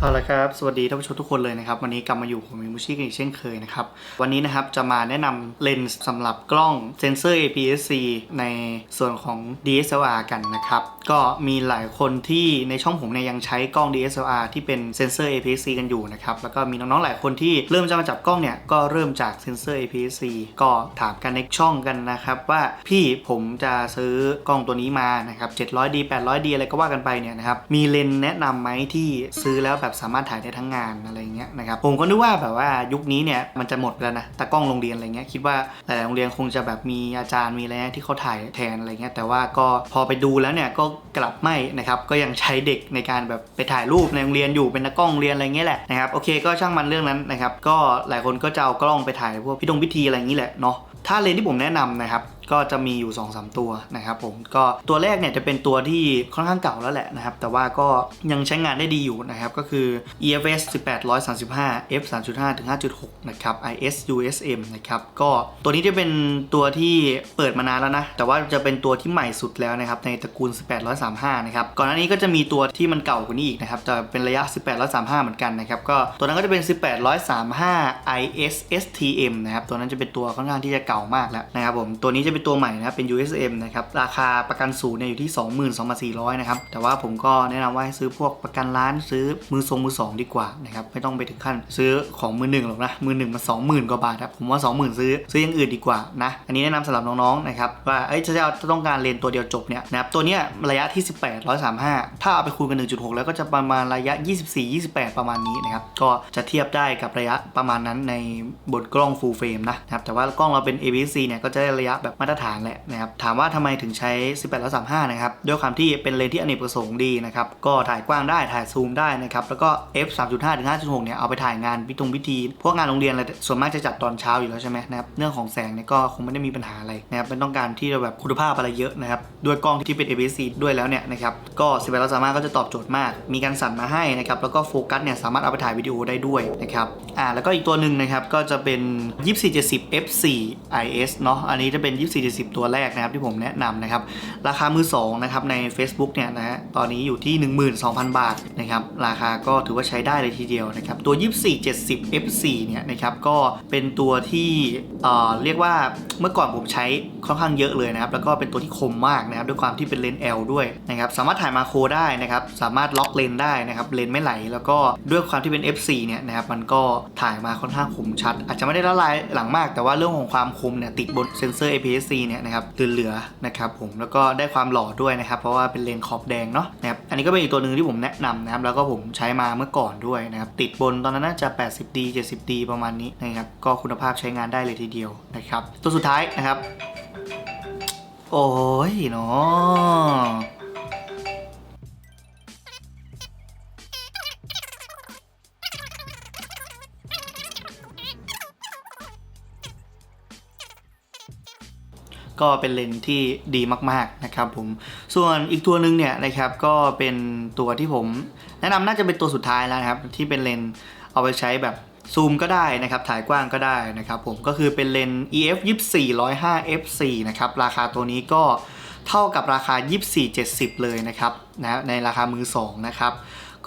เอาละครับ สวัสดีท่านผู้ชมทุกคนเลยนะครับ วันนี้กลับมาอยู่ผมมิมูชิกันอีกเช่นเคยนะครับ วันนี้นะครับจะมาแนะนำเลนส์สำหรับกล้องเซนเซอร์ APS-C ในส่วนของ DSLR กันนะครับ ก็มีหลายคนที่ในช่องผมเนี่ยยังใช้กล้อง DSLR ที่เป็นเซนเซอร์ APS-C กันอยู่นะครับ แล้วก็มีน้องๆหลายคนที่เริ่มจะมาจับกล้องเนี่ยก็เริ่มจากเซนเซอร์ APS-C ก็ถามกันในช่องกันนะครับว่าพี่ผมจะซื้อกล้องตัวนี้มานะครับ 700D 800D อะไรก็ว่ากันไปเนี่ยนะครับมีเลนส์แนะนำไหมที่ซื้อแล้วแบบสามารถถ่ายได้ทั้งงานอะไรเงี้ยนะครับผมก็นึกว่าแบบว่ายุคนี้เนี่ยมันจะหมดไปแล้วนะตากล้องโรงเรียนอะไรเงี้ยคิดว่าหลายโรงเรียนคงจะแบบมีอาจารย์มีอะไรเงี้ยที่เขาถ่ายแทนอะไรเงี้ยแต่ว่าก็พอไปดูแล้วเนี่ยก็กลับไม่นะครับก็ยังใช้เด็กในการแบบไปถ่ายรูปในโรงเรียนอยู่เป็นนักล้องเรียนอะไรเงี้ยแหละนะครับโอเคก็ช่างมันเรื่องนั้นนะครับก็หลายคนก็จะเอากล้องไปถ่ายพวกพิธงพิธีอะไรอย่างนี้แหละเนาะถ้าเลนที่ผมแนะนำนะครับ ก็จะมีอยู่2-3ตัวนะครับผมก็ตัวแรกเนี่ยจะเป็นตัวที่ค่อนข้างเก่าแล้วแหละนะครับ แต่ว่าก็ยังใช้งานได้ดีอยู่นะครับ ก็คือ EFS 1835 f 3.5ถึง5.6 นะครับ IS USM นะครับก็ตัวนี้จะเป็นตัวที่เปิดมานานแล้วนะ แต่ว่าจะเป็นตัวที่ใหม่สุดแล้วนะครับ ในตระกูล 1835 นะครับ ก่อนหน้านี้ก็จะมีตัวที่มันเก่ากว่านี้อีกนะครับจะเป็นระยะ 1835 เหมือนกันนะครับก็ตัวนั้นก็จะเป็น 1835 IS STM นะครับตัวนั้นจะเป็นตัวค่อนข้างที่จะเก่ามากแล้วนะครับผมตัวนี้จะเป็นเป็นตัวใหม่นะครับเป็น USM นะครับราคาประกันศูนย์เนี่ยอยู่ที่ 22,400นะครับแต่ว่าผมก็แนะนำว่าให้ซื้อพวกประกันร้านซื้อมือทรงมือสองดีกว่านะครับไม่ต้องไปถึงขั้นซื้อของมือหนึ่งหรอกนะมือหนึ่งมัน20,000กว่าบาทครับผมว่า20,000ซื้อซื้ออย่างอื่นดีกว่านะอันนี้แนะนำสำหรับน้องๆนะครับว่าเอ้ยจะต้องการเลนตัวเดียวจบเนี่ยนะครับตัวเนี้ยระยะที่ 18 135 ถ้าเอาไปคูณกัน 1.6 แล้วก็จะประมาณระยะ 24 28 ประมาณนี้นะครับก็จะเทียบได้กับระยะประมาณนั้นในบนกล้อง full frame นะนะครับแต่ว่ากล้องเราเป็น APS-C เนี่ยก็จะได้ระยะแบบมาตรฐานแหละนะครับถามว่าทำไมถึงใช้ 18 135 นะครับ ด้วยความที่เป็นเลนที่อเนกประสงค์ดีนะครับ ก็ถ่ายกว้างได้ถ่ายซูมได้นะครับ แล้วก็ f 3.5ถึง5.6 เนี่ย เอาไปถ่ายงานพิธงพิธี พวกงานโรงเรียนอะไรส่วนมากจะจัดตอนเช้าอยู่แล้วใช่ไหมนะครับ เรื่องของแสงเนี่ยก็คงไม่ได้มีปัญหาอะไรนะครับไม่ต้องการที่จะแบบคุณภาพอะไรเยอะนะครับด้วยกล้องที่เป็น APS-C ด้วยแล้วเนี่ยนะครับก็ 18 135 ก็จะตอบโจทย์มาก มีการสั่นมาให้นะครับแล้วก็โฟกัสเนี่ยสามารถเอาไปถ่ายวิดีโอได้ด้วยนะครับอ่าแล้วก็อีกตัวหนึ่งนะครับก็จะเป็น 2470 f4 is เนาะอันนี้จะเป็น2470ตัวแรกนะครับที่ผมแนะนำนะครับ ราคามือ2นะครับใน Facebook เนี่ยนะฮะตอนนี้อยู่ที่ 12,000 บาทนะครับราคาก็ถือว่าใช้ได้เลยทีเดียวนะครับตัว 2470 f4 เนี่ยนะครับก็เป็นตัวที่เอ่อเรียกว่าเมื่อก่อนผมใช้ค่อนข้างเยอะเลยนะครับแล้วก็เป็นตัวที่คมมากนะครับด้วยความที่เป็นเลนส์ L ด้วยนะครับสามารถถ่ายมาโครได้นะครับสามารถล็อกเลนส์ได้นะครับเลนส์ไม่ไหล แล้วก็ด้วยความที่เป็น f4 เนี่ยนะครับมันก็ถ่ายมาค่อนข้างคมชัด อาจจะไม่ได้ละลายหลังมาก แต่ว่าเรื่องของความคมเนี่ยติดบนเซนเซอร์ APS-C เนี่ยนะครับเหลือๆนะครับผมแล้วก็ได้ความหล่อด้วยนะครับเพราะว่าเป็นเลนขอบแดงเนาะนะครับอันนี้ก็เป็นอีกตัวหนึ่งที่ผมแนะนำนะครับแล้วก็ผมใช้มาเมื่อก่อนด้วยนะครับติดบนตอนนั้นน่าจะ 80D 70D ประมาณนี้นะครับก็คุณภาพใช้งานได้เลยทีเดียวนะครับตัวสุดท้ายนะครับ โอ้ยเนาะ ก็เป็นเลนส์ที่ดีมากๆนะครับผมส่วนอีกตัวหนึ่งเนี่ยนะครับก็เป็นตัวที่ผมแนะนำน่าจะเป็นตัวสุดท้ายแล้วนะครับที่เป็นเลนส์เอาไปใช้แบบซูมก็ได้นะครับ ถ่ายกว้างก็ได้นะครับผมก็คือเป็นเลนส์ EF 24 105 f4 นะครับราคาตัวนี้ก็เท่ากับราคา 2470 เลยนะครับนะในราคามือ2นะครับ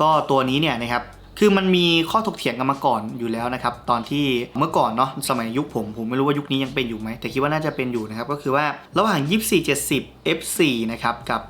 ก็ตัวนี้เนี่ยนะครับ คือมันมีข้อถกเถียงกันมาก่อนอยู่แล้วนะครับ ตอนที่เมื่อก่อนเนาะสมัยยุคผมผมไม่รู้ว่ายุคนี้ยังเป็นอยู่ไหม แต่คิดว่าน่าจะเป็นอยู่นะครับ ก็คือว่าระหว่าง 2470 f4 นะครับ กับ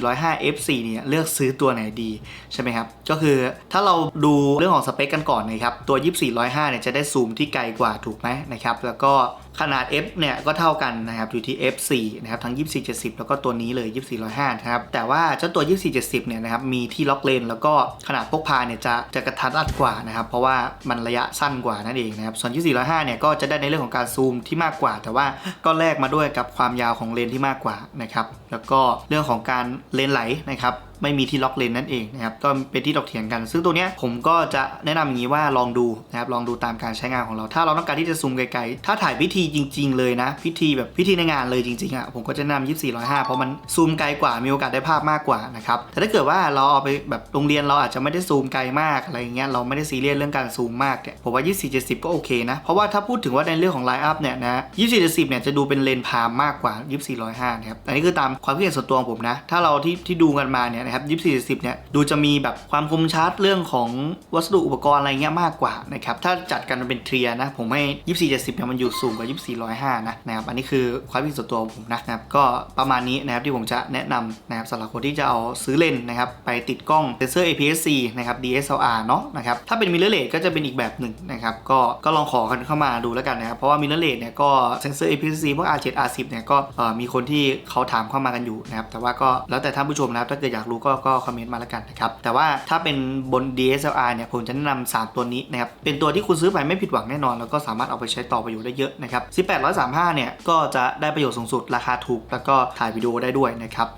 2405 f4 เนี่ยเลือกซื้อตัวไหนดีใช่ไหมครับ ก็คือถ้าเราดูเรื่องของสเปคกันก่อนนะครับตัว 2405 เนี่ยจะได้ซูมที่ไกลกว่าถูกไหมนะครับแล้วก็ ขนาด f เนี่ยก็เท่ากันนะครับอยู่ที่ f4 นะครับทั้ง 2470 แล้วก็ตัวนี้เลย 2405นะครับแต่ว่าเจ้าตัว 2470 เนี่ยนะครับมีที่ล็อกเลน แล้วก็ขนาดพกพาเนี่ยจะจะกระทัดรัดกว่านะครับเพราะว่ามันระยะสั้นกว่านั่นเองนะครับส่วน 2405 เนี่ยก็จะได้ในเรื่องของการซูมที่มากกว่า แต่ว่าก็แลกมาด้วยกับความยาวของเลนที่มากกว่านะครับแล้วก็เรื่องของการเลนไหลนะครับ ไม่มีที่ล็อกเลนนั่นเองนะครับก็เป็นที่ถกเถียงกัน ซึ่งตัวเนี้ยผมก็จะแนะนำอย่างนี้ว่าลองดูนะครับลองดูตามการใช้งานของเรา ถ้าเราต้องการที่จะซูมไกลๆ ถ้าถ่ายพิธีจริง ๆ เลยนะ พิธีแบบพิธีในงานเลยจริงๆอะผมก็จะนำ2405เพราะมันซูมไกลกว่ามีโอกาสได้ภาพมากกว่านะครับแต่ถ้าเกิดว่าเราเอาไปแบบโรงเรียนเราอาจจะไม่ได้ซูมไกลมากอะไรเงี้ยเราไม่ได้ซีเรียสเรื่องการซูมมากเนี่ยผมว่า 2470 ก็โอเคนะ เพราะว่าถ้าพูดถึงว่าในเรื่องของไลน์อัพเนี่ยนะ2470เนี่ยจะดูเป็นเลนพามมากกว่า 2405นะครับอันนี้คือตามความคิดเห็นส่วนตัวของผมนะถ้าเราที่ที่ดูกันมาเนี่ยนะครับ24 70เนี่ยดูจะมีแบบความคมชัดเรื่องของวัสดุอุปกรณ์อะไรเงี้ยมากกว่านะครับถ้าจัดกันเป็นเทียนะผมให้24 70เจ็ดสิบเนี่ยมันอยู่สูงกว่า24 105นะนะครับอันนี้คือความคิดส่วนตัวผมนะครับก็ประมาณนี้นะครับที่ผมจะแนะนำนะครับสำหรับคนที่จะเอาซื้อเลนนะครับไปติดกล้องเซนเซอร์ APS-C นะครับ DSLR เนาะนะครับถ้าเป็นมิเรอร์เลสก็จะเป็นอีกแบบหนึ่งนะครับก็ก็ลองขอกันเข้ามาดูแล้วกันนะครับเพราะว่ามิเรอร์เลสเนี่ยก็เซนเซอร์ APS-C พวก R7 R10 เนี่ยก็มีคนที่เขาถามเข้ามากันอยู่นะครับแต่ว่าก็แล้วแต่ท่านผู้ชมนะครับถ้าเกิดอยากรูก็ก็คอมเมนต์มาแล้วกันนะครับ แต่ว่าถ้าเป็นบน DSLR เนี่ยผมจะแนะนำสามตัวนี้นะครับ เป็นตัวที่คุณซื้อไปไม่ผิดหวังแน่นอน แล้วก็สามารถเอาไปใช้ต่อประโยชน์ได้เยอะนะครับ 1835 เนี่ย ก็จะได้ประโยชน์สูงสุดราคาถูก แล้วก็ถ่ายวิดีโอได้ด้วยนะครับ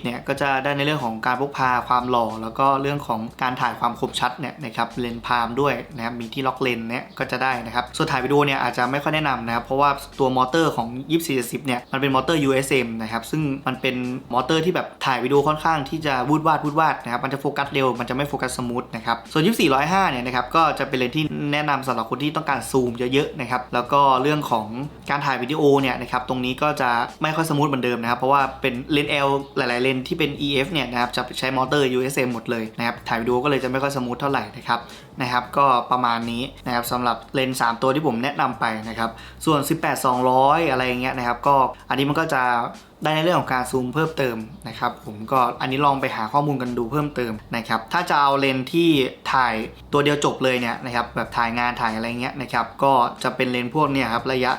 2470 เนี่ย ก็จะได้ในเรื่องของการพกพาความหล่อ แล้วก็เรื่องของการถ่ายความคมชัดเนี่ยนะครับเลนส์พามด้วยนะครับมีที่ล็อกเลนเนี่ยก็จะได้นะครับส่วนถ่ายวิดีโอเนี่ยอาจจะไม่ค่อยแนะนำนะครับเพราะว่าตัวมอเตอร์ของ 2470 เนี่ยมันเป็นมอเตอร์ USM นะครับซึ่งมันเป็นมอเตอร์ที่แบบถ่ายวิดีโอค่อนข้างที่จะวูดวาดวูดวาดนะครับมันจะโฟกัสเร็วมันจะไม่โฟกัสสมูทนะครับส่วน 2405เนี่ยนะครับก็จะเป็นเลนส์ที่แนะนำสำหรับคนที่ต้องการซูมเยอะๆนะครับแล้วก็เรื่องของการถ่ายวิดีโอเนี่ยนะครับตรงนี้ก็จะไม่ค่อยสมูทเหมือนเดิมนะครับเพราะว่าเป็นเลนส์ L หลายๆเลนส์ที่เป็น EF เนี่ยนะครับจะใช้มอเตอร์ USM หมดเลยนะครับถ่ายวิดีโอก็เลยจะไม่ค่อยสมูทเท่าไหร่นะครับ นะครับก็ประมาณนี้นะครับสำหรับเลนส์3ตัวที่ผมแนะนำไปนะครับส่วน 18 200 อะไรอย่างเงี้ยนะครับก็อันนี้มันก็จะได้ในเรื่องของการซูมเพิ่มเติมนะครับผมก็อันนี้ลองไปหาข้อมูลกันดูเพิ่มเติมนะครับถ้าจะเอาเลนส์ที่ถ่ายตัวเดียวจบเลยเนี่ยนะครับแบบถ่ายงานถ่ายอะไรเงี้ยนะครับก็จะเป็นเลนส์พวกเนี่ยครับระยะ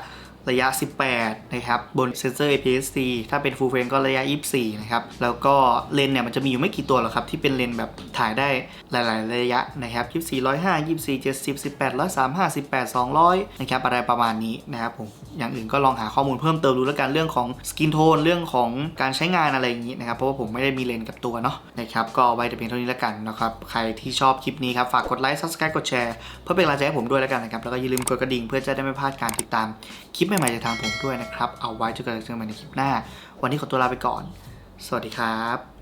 ระยะ 18 นะครับ บนเซนเซอร์ APS-C ถ้าเป็น Full Frame ก็ระยะ 24 นะครับ แล้วก็เลนส์เนี่ยมันจะมีอยู่ไม่กี่ตัวหรอกครับ ที่เป็นเลนส์แบบถ่ายได้หลาย ๆ ระยะนะครับ 24 105 24 70 18 135 18 200 นะครับ อะไรประมาณนี้นะครับผม อย่างอื่นก็ลองหาข้อมูลเพิ่มเติมดูแล้วกันเรื่องของสกินโทนเรื่องของการใช้งานอะไรอย่างนี้นะครับ เพราะว่าผมไม่ได้มีเลนส์กับตัวเนาะนะครับ ก็เอาไว้แต่เพียงเท่านี้แล้วกันนะครับ ใครที่ชอบคลิปนี้ครับ ฝากกดไลค์ subscribe กดแชร์เพื่อเป็นกำลังใจให้ผมด้วยแล้วกันนะครับ แล้วก็อย่าลืมกดกระดิ่งเพื่อจะได้ไม่พลาดการติดตามคลิปใหม่ๆจากทางผมด้วยนะครับ เอาไว้เจอกันใหม่ในคลิปหน้า วันนี้ขอตัวลาไปก่อน สวัสดีครับ